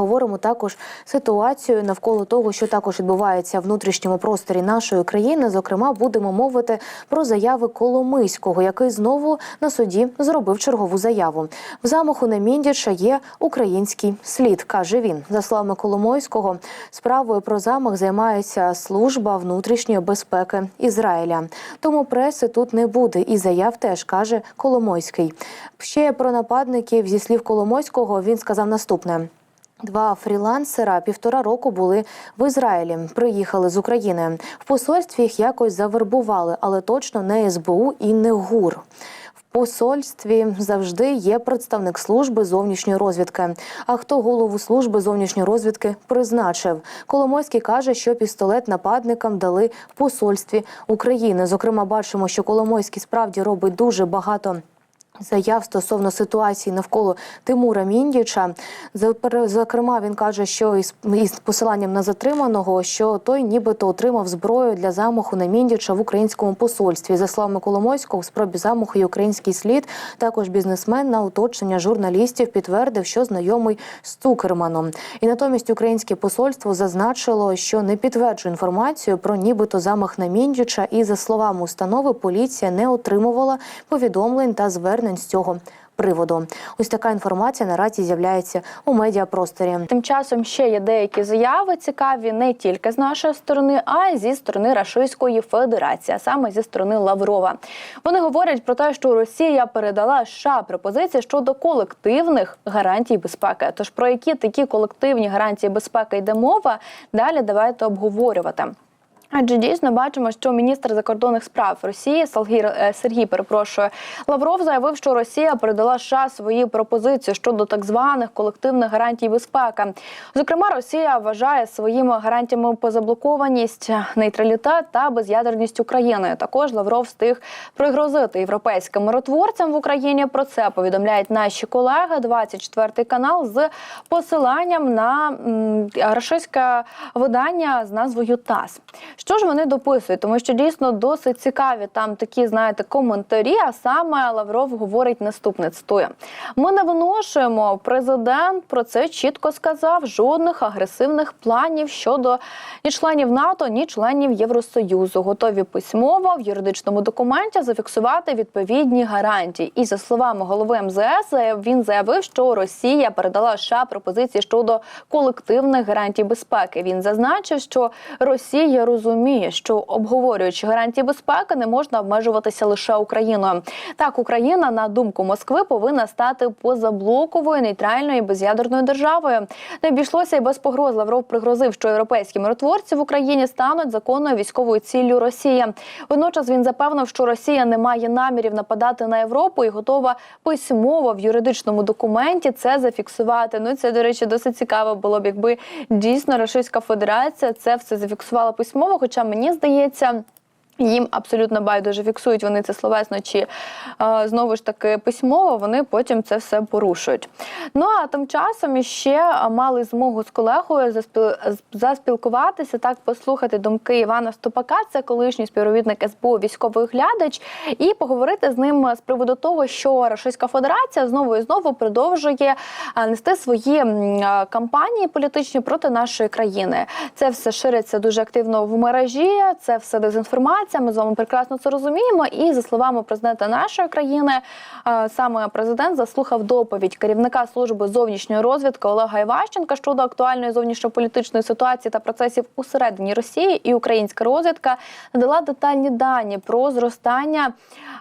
обговоримо також ситуацію навколо того, що також відбувається в внутрішньому просторі нашої країни. Зокрема, будемо мовити про заяви Коломийського, який знову на суді зробив чергову заяву. В замаху на Міндіча є український слід, каже він. За словами Коломойського, справою про замах займається служба внутрішньої безпеки Ізраїля. Тому преси тут не буде і заяв теж каже Коломойський. Ще про нападників зі слів Коломойського він сказав наступне. Два фрілансера півтора року були в Ізраїлі. Приїхали з України. В посольстві їх якось завербували, але точно не СБУ і не ГУР. В посольстві завжди є представник служби зовнішньої розвідки. А хто голову служби зовнішньої розвідки призначив? Коломойський каже, що пістолет нападникам дали в посольстві України. Зокрема, бачимо, що Коломойський справді робить дуже багато. Заяв стосовно ситуації навколо Тимура Міндіча. Зокрема, він каже, що із, посиланням на затриманого, що той нібито отримав зброю для замаху на Міндіча в українському посольстві. За словами Коломойського, в спробі замаху є український слід. Також бізнесмен на уточнення журналістів підтвердив, що знайомий з Цукерманом. І натомість українське посольство зазначило, що не підтверджує інформацію про нібито замах на Міндіча. І за словами установи, поліція не отримувала повідомлень та звернень з цього приводу. Ось така інформація наразі з'являється у медіапросторі. Тим часом ще є деякі заяви цікаві не тільки з нашої сторони, а й зі сторони Рашистської Федерації, а саме зі сторони Лаврова. Вони говорять про те, що Росія передала США пропозиції щодо колективних гарантій безпеки. Тож про які такі колективні гарантії безпеки йде мова, далі давайте обговорювати. Адже дійсно бачимо, що міністр закордонних справ Росії Сергій, е, Сергій перепрошую Лавров заявив, що Росія передала США свої пропозиції щодо так званих колективних гарантій безпеки. Зокрема, Росія вважає своїми гарантіями позаблокованість, нейтралітет та без'ядерність України. Також Лавров встиг пригрозити європейським миротворцям в Україні. Про це повідомляють наші колеги. 24 канал з посиланням на рашистське видання з назвою ТАСС. Що ж вони дописують? Тому що дійсно досить цікаві там такі, знаєте, коментарі. А саме Лавров говорить наступне: цитую: ми не виношуємо. Президент про це чітко сказав. Жодних агресивних планів щодо ні членів НАТО, ні членів Євросоюзу. Готові письмово в юридичному документі зафіксувати відповідні гарантії. І за словами голови МЗС, він заявив, що Росія передала США пропозиції щодо колективних гарантій безпеки. Він зазначив, що Росія розуміє, що обговорюючи гарантії безпеки, не можна обмежуватися лише Україною. Так, Україна, на думку Москви, повинна стати позаблоковою нейтральною без'ядерною державою. Не обійшлося і без погроз. Лавров пригрозив, що європейські миротворці в Україні стануть законною військовою ціллю Росії. Водночас він запевнив, що Росія не має намірів нападати на Європу і готова письмово в юридичному документі це зафіксувати. Ну це до речі досить цікаво було б, якби дійсно Російська Федерація це все зафіксувала письмово. Хоча мені здається. Їм абсолютно байдуже фіксують вони це словесно чи е, знову ж таки письмово. Вони потім це все порушують. Ну а тим часом іще мали змогу з колегою заспіл... заспілкуватися, так послухати думки Івана Ступака, це колишній співробітник СБУ, військовий глядач, і поговорити з ним з приводу того, що Російська Федерація знову і знову продовжує е, нести свої е, кампанії політичні проти нашої країни. Це все шириться дуже активно в мережі. Це все дезінформація. Ми з вами прекрасно це розуміємо. І за словами президента нашої країни, е, саме президент заслухав доповідь керівника служби зовнішньої розвідки Олега Іващенка щодо актуальної зовнішньополітичної ситуації та процесів усередині Росії. І українська розвідка надала детальні дані про зростання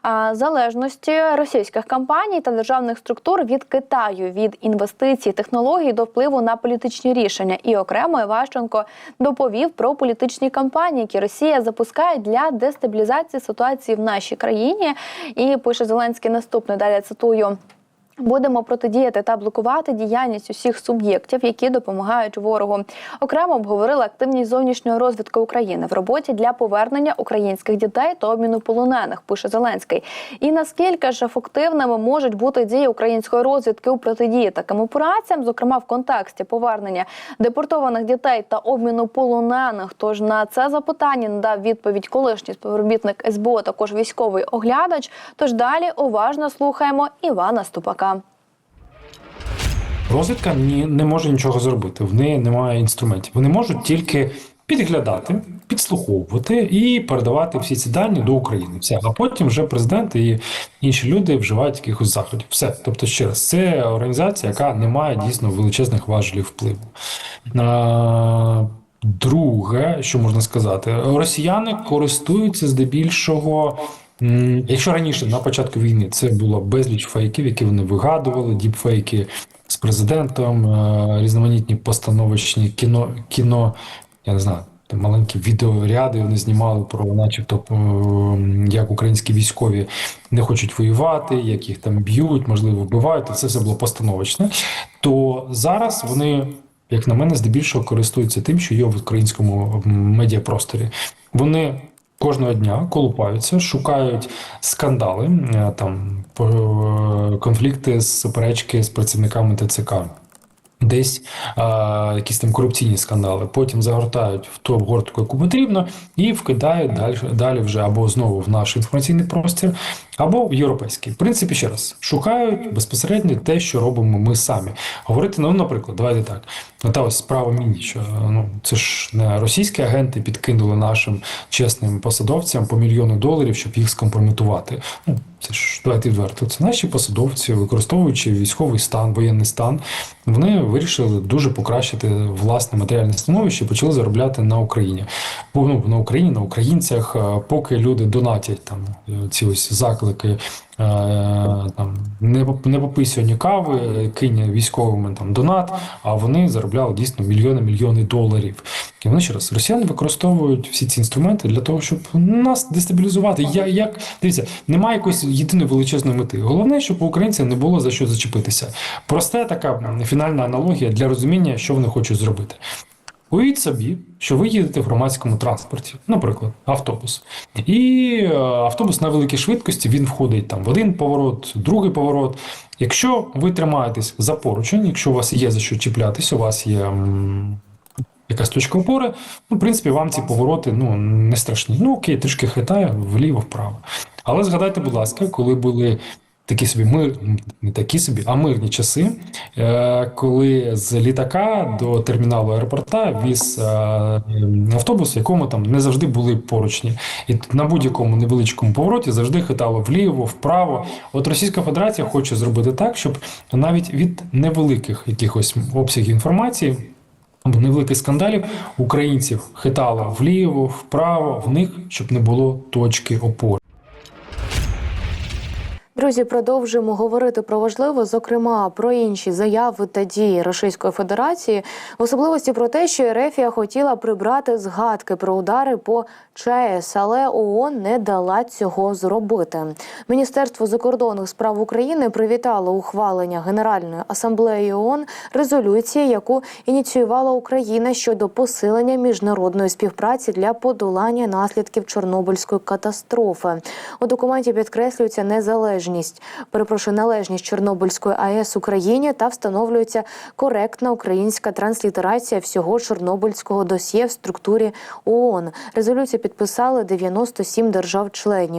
е, залежності російських компаній та державних структур від Китаю від інвестицій, технологій до впливу на політичні рішення. І окремо Іващенко доповів про політичні кампанії, які Росія запускає для дестабілізації ситуації в нашій країні. І пише Зеленський наступне. Далі цитую. Будемо протидіяти та блокувати діяльність усіх суб'єктів, які допомагають ворогу. Окремо обговорили активність зовнішньої розвідки України в роботі для повернення українських дітей та обміну полонених. Пише Зеленський. І наскільки ж ефективними можуть бути дії української розвідки у протидії таким операціям, зокрема в контексті повернення депортованих дітей та обміну полонених. Тож на це запитання надав відповідь колишній співробітник СБУ, також військовий оглядач. Тож далі уважно слухаємо Івана Ступака. Розвідка ні, не може нічого зробити. В неї немає інструментів. Вони можуть тільки підглядати, підслуховувати і передавати всі ці дані до України. Все, а потім вже президент і інші люди вживають якихось заходів. Все, тобто, ще раз, це організація, яка не має дійсно величезних важелів впливу. А, Друге, що можна сказати, росіяни користуються здебільшого. Якщо раніше на початку війни це було безліч фейків, які вони вигадували, діпфейки з президентом, е, різноманітні постановочні кіно, кіно, я не знаю, там маленькі відеоряди вони знімали про, начебто, е, як українські військові не хочуть воювати, як їх там б'ють, можливо, вбивають. Це все було постановочне. То зараз вони як на мене, здебільшого користуються тим, що є в українському медіапросторі. Вони кожного дня колупаються, шукають скандали, е, там по- конфлікти, суперечки з працівниками ТЦК. Десь а, якісь там корупційні скандали, потім загортають в ту обгортку, яку потрібно, і вкидають далі, далі вже або знову в наш інформаційний простір, або в європейський. В принципі, ще раз шукають безпосередньо те, що робимо ми самі. Говорити, ну, наприклад, давайте так. Та ось справа міні, що ну це ж не російські агенти підкинули нашим чесним посадовцям по мільйону доларів, щоб їх скомпрометувати. Ну це ж давайте відверто. Це наші посадовці, використовуючи військовий стан, воєнний стан, вони вирішили дуже покращити власне матеріальне становище почали заробляти на Україні. Ну, на Україні, на українцях, е, поки люди донатять там е, ці ось заклики. е, Там не не пописувані кави, кинь військовим там донат, а вони заробляли дійсно мільйони мільйони доларів. І вони ще раз росіяни використовують всі ці інструменти для того, щоб нас дестабілізувати. Я як дивіться, немає якоїсь єдиної величезної мети. Головне, щоб у українців не було за що зачепитися. Проста така фінальна аналогія для розуміння, що вони хочуть зробити. Уявіть собі, що ви їдете в громадському транспорті, наприклад, автобус. І е, автобус на великій швидкості він входить там в один поворот, другий поворот. Якщо ви тримаєтесь за поручень, якщо у вас є за що чіплятися, у вас є якась точка опори, ну, в принципі, вам ці повороти ну, не страшні. Ну окей, трішки хитає вліво, вправо. Але згадайте, будь ласка, коли були такі собі мир, не такі собі, а мирні часи, е, коли з літака до терміналу аеропорта віз е, автобус, в якому там не завжди були поручні. І на будь-якому невеличкому повороті завжди хитало вліво, вправо. От Російська Федерація хоче зробити так, щоб навіть від невеликих якихось обсягів інформації. Невеликих скандалів українців хитало вліво, вправо, в них щоб не було точки опори. Друзі, продовжуємо говорити про важливе, зокрема про інші заяви та дії Російської Федерації, в особливості про те, що Ерефія хотіла прибрати згадки про удари по ЧАЕС, але ООН не дала цього зробити. Міністерство закордонних справ України привітало ухвалення Генеральної асамблеї ООН резолюції, яку ініціювала Україна щодо посилення міжнародної співпраці для подолання наслідків Чорнобильської катастрофи. У документі підкреслюється незалежність, перепрошую, належність Чорнобильської АЕС Україні та встановлюється коректна українська транслітерація всього Чорнобильського досьє в структурі ООН. Резолюцію підписали 97 держав-членів.